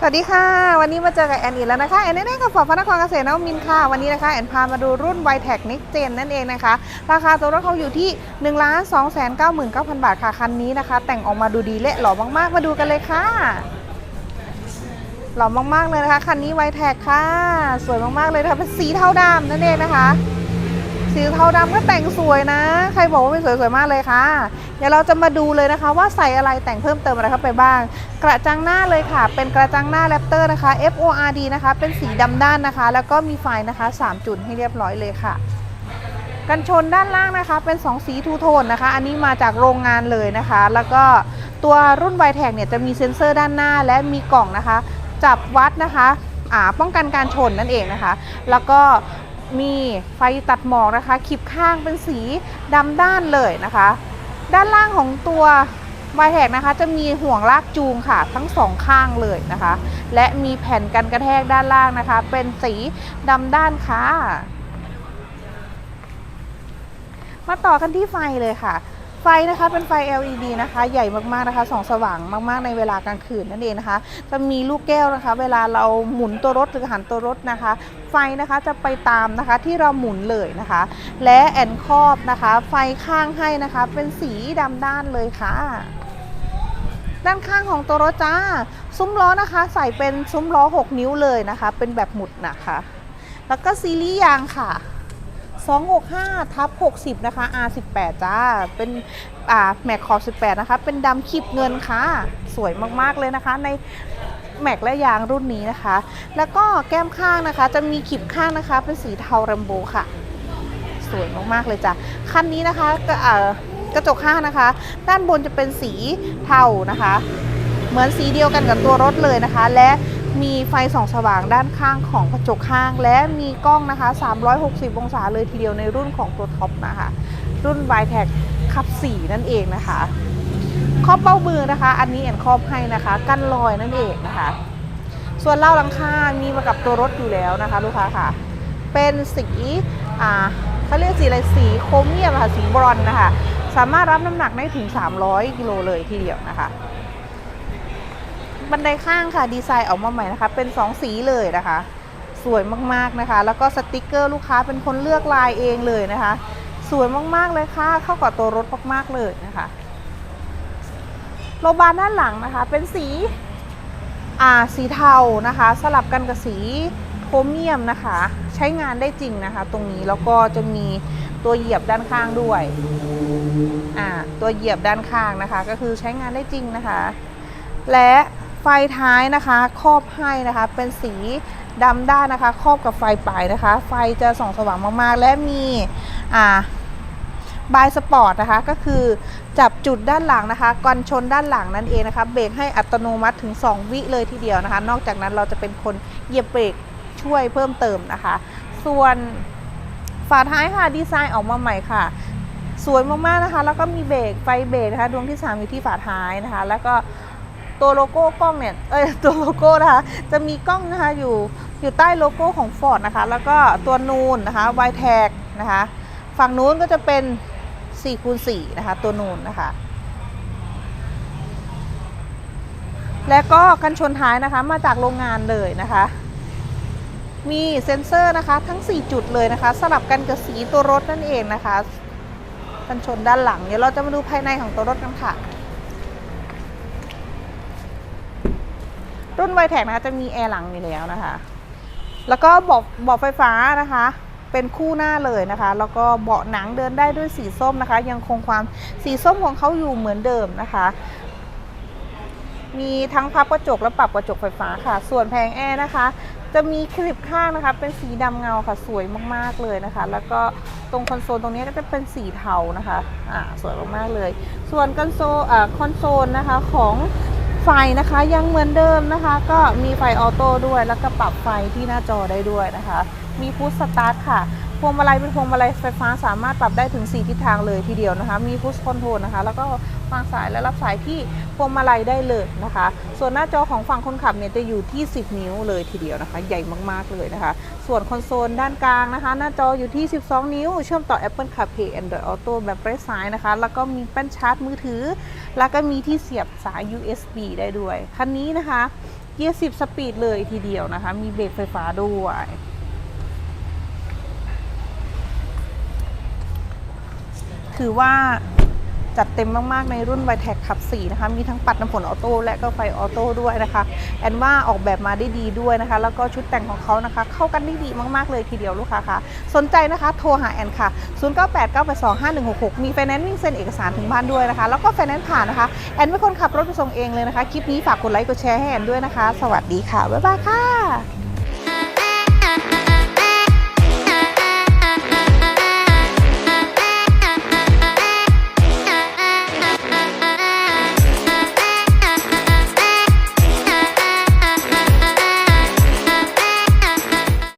สวัสดีค่ะ วันนี้มาเจอกับแอนอีกแล้วนะคะแอนแนี่กับฟอร์พระนครเกษตรนวมินค่ะ วันนี้นะคะ แอนพามาดูรุ่น y t e c Next Gen นั่นเองนะคะ ราคาตัวรถเขาอยู่ที่1นึ่งล้านสองแสนเก้าหมื่นเก้าพันบาทค่ะ คันนี้นะคะ แต่งออกมาดูดีและหล่อมากๆ มาดูกันเลยค่ะ หล่อมากๆเลยนะคะ คันนี้ y t e c ค่ะ สวยมากๆเลยนะคะเป็นสีเทาดำนั่นเองนะคะ สีเทาดำก็แต่งสวยนะ ใครบอกว่าไม่สวยสวยมากเลยค่ะ เดี๋ยวเราจะมาดูเลยนะคะว่าใส่อะไรแต่งเพิ่มเติมอะไรเข้าไปบ้าง กระจังหน้าเลยค่ะ เป็นกระจังหน้าแรปเตอร์นะคะ FORD นะคะ เป็นสีดำด้านนะคะ แล้วก็มีไฟนะคะ 3 จุดให้เรียบร้อยเลยค่ะกันชนด้านล่างนะคะ เป็น 2 สีทูโทนนะคะ อันนี้มาจากโรงงานเลยนะคะ แล้วก็ตัวรุ่นไวแท็กเนี่ยจะมีเซ็นเซอร์ด้านหน้าและมีกล่องนะคะ จับวัดนะคะป้องกันการชนนั่นเองนะคะ แล้วก็ มีไฟตัดหมอกนะคะขีบข้างเป็นสีดำด้านเลยนะคะ ด้านล่างของตัววายแท็กนะคะจะมีห่วงลากจูงค่ะทั้งสองข้างเลยนะคะ และมีแผ่นกันกระแทกด้านล่างนะคะ เป็นสีดำด้านค่ะ มาต่อกันที่ไฟเลยค่ะ ไฟนะคะเป็นไฟ LED นะคะ ใหญ่มากๆนะคะส่องสว่างมากๆในเวลากลางคืนนั่นเองนะคะ จะมีลูกแก้วนะคะ เวลาเราหมุนตัวรถหรือหันตัวรถนะคะ ไฟนะคะจะไปตามนะคะที่เราหมุนเลยนะคะ และแอนครอบนะคะ ไฟข้างให้นะคะ เป็นสีดำด้านเลยค่ะด้านข้างของตัวรถจ้า ซุ้มล้อนะคะ ใส่เป็นซุ้มล้อ 6 นิ้วเลยนะคะ เป็นแบบหมุดนะคะ แล้วก็ซีรีส์ยางค่ะ 265ทับ60 นะคะ R18 จ้า เป็นอ่าแม็กขอบ18 นะคะ เป็นดำขีบเงินค่ะ สวยมากๆเลยนะคะ ในแม็กและยางรุ่นนี้นะคะ แล้วก็แก้มข้างนะคะ จะมีขีบข้างนะคะ เป็นสีเทาแรมโบค่ะ สวยมากๆเลยจ้ะ คันนี้นะคะก็เอ่อกระจกข้างนะคะ ด้านบนจะเป็นสีเทานะคะ เหมือนสีเดียวกันกับตัวรถเลยนะคะ และ มีไฟส่องสว่างด้านข้างของกระจกข้าง และมีกล้องนะคะ 360 องศาเลยทีเดียวในรุ่นของตัวท็อปนะคะ รุ่น y t e c ขับ 4 นั่นเองนะคะครอบเบ้ามือนะคะ อันนี้แอนครอบให้นะคะ กันรอยนั่นเองนะคะ ส่วนเล่าหลังคามีมากับตัวรถอยู่แล้วนะคะ ลูกค้าค่ะ เป็นสีอ่าเขาเรียกสีอะไรสีโครเมียมค่ะสีบรอนนะคะ สามารถรับน้ำหนักได้ถึง 300กิโลเลยทีเดียวนะคะ บันไดข้างค่ะดีไซน์ออกมาใหม่นะคะ เป็น 2 สีเลยนะคะ สวยมากๆนะคะ แล้วก็สติกเกอร์ลูกค้าเป็นคนเลือกลายเองเลยนะคะ สวยมากๆเลยค่ะ เข้ากับตัวรถมากๆเลยนะคะโลบานด้านหลังนะคะ เป็นสีอ่าสีเทานะคะ สลับกันกับสีโครเมียมนะคะ ใช้งานได้จริงนะคะ ตรงนี้แล้วก็จะมีตัวเหยียบด้านข้างด้วยอ่าตัวเหยียบด้านข้างนะคะ ก็คือใช้งานได้จริงนะคะ และ ไฟท้ายนะคะครอบให้นะคะ เป็นสีดำด้านนะคะ ครอบกับไฟปลายนะคะ ไฟจะส่องสว่างมากๆ และมีอ่าบายสปอร์ตนะคะ ก็คือจับจุดด้านหลังนะคะกันชนด้านหลังนั่นเองนะคะ เบรกให้อัตโนมัติถึง 2 วิเลยทีเดียวนะคะ นอกจากนั้นเราจะเป็นคนเหยียบเบรกช่วยเพิ่มเติมนะคะ ส่วนฝาท้ายค่ะดีไซน์ออกมาใหม่ค่ะ สวยมากๆนะคะ แล้วก็มีเบรกไฟเบรกนะคะดวงที่ 3 อยู่ที่ฝาท้ายนะคะ แล้วก็ ตัวโลโก้กล้องเนี่ย เอ้ย ตัวโลโก้นะคะ จะมีกล้องนะคะอยู่ อยู่ใต้โลโก้ของ Ford นะคะ แล้วก็ตัวนูนนะคะ y t a g นะคะ ฝั่งนู้นก็จะเป็น4คูณ4นะคะ ตัวนูนนะคะ และก็กันชนท้ายนะคะ มาจากโรงงานเลยนะคะ มีเซ็นเซอร์นะคะ ทั้ง 4 จุดเลยนะคะ สลับกันกับสีตัวรถนั่นเองนะคะ กันชนด้านหลัง เดี๋ยวเราจะมาดูภายในของตัวรถกันค่ะ รุ่นไวแท็กนะคะจะมีแอร์หลังอยู่แล้วนะคะ แล้วก็เบอกเบาะไฟฟ้านะคะ เป็นคู่หน้าเลยนะคะ แล้วก็เบาะหนังเดินได้ด้วยสีส้มนะคะ ยังคงความสีส้มของเขาอยู่เหมือนเดิมนะคะ มีทั้งพับกระจกและปรับกระจกไฟฟ้าค่ะ ส่วนแผงแอร์นะคะ จะมีคลิปข้างนะคะ เป็นสีดำเงาค่ะสวยมากๆเลยนะคะ แล้วก็ตรงคอนโซลตรงนี้ก็จะเป็นสีเทานะคะ อ่าสวยมากๆเลย ส่วนคอนโซลอ่าคอนโซลนะคะของ ไฟนะคะยังเหมือนเดิมนะคะ ก็มีไฟออโต้ด้วยแล้วก็ปรับไฟที่หน้าจอได้ด้วยนะคะ มีพุทสตาร์ทค่ะ พวงมาลัยเป็นพวงมาลัยไฟฟ้าสามารถปรับได้ถึง 4 ทิศทางเลยทีเดียวนะคะ มีพุชคอนโทรลนะคะ แล้วก็วางสายและรับสายที่พวงมาลัยได้เลยนะคะ ส่วนหน้าจอของฝั่งคนขับเนี่ยจะอยู่ที่ 10 นิ้วเลยทีเดียวนะคะ ใหญ่มากๆเลยนะคะ ส่วนคอนโซลด้านกลางนะคะ หน้าจออยู่ที่ 12 นิ้ว เชื่อมต่อ Apple CarPlay Android Auto แบบไร้สายนะคะ แล้วก็มีแป้นชาร์จมือถือ แล้วก็มีที่เสียบสาย USB ได้ด้วย คันนี้นะคะเกียร์10 สปีดเลยทีเดียวนะคะ มีเบรกไฟฟ้าด้วย ถือว่าจัดเต็มมาก ๆ ในรุ่น v i t e c ขับ 4 นะคะ มีทั้งปัดน้ำฝนออโต้และก็ไฟออโต้ด้วยนะคะ แอนว่าออกแบบมาได้ดีด้วยนะคะ แล้วก็ชุดแต่งของเขานะคะ เข้ากันได้ดีมาก ๆ เลยทีเดียวลูกค้าค่ะ สนใจนะคะ โทรหาแอนค่ะ 0989825166 มีไฟแนนซ์วิ่งเซ็นเอกสารถึงบ้านด้วยนะคะ แล้วก็ไฟแนนซ์ผ่านนะคะ แอนเป็นคนขับรถไปส่งเองเลยนะคะ คลิปนี้ฝากกดไลค์ กดแชร์ให้แอนด้วยนะคะ สวัสดีค่ะ บ๊ายบายค่ะ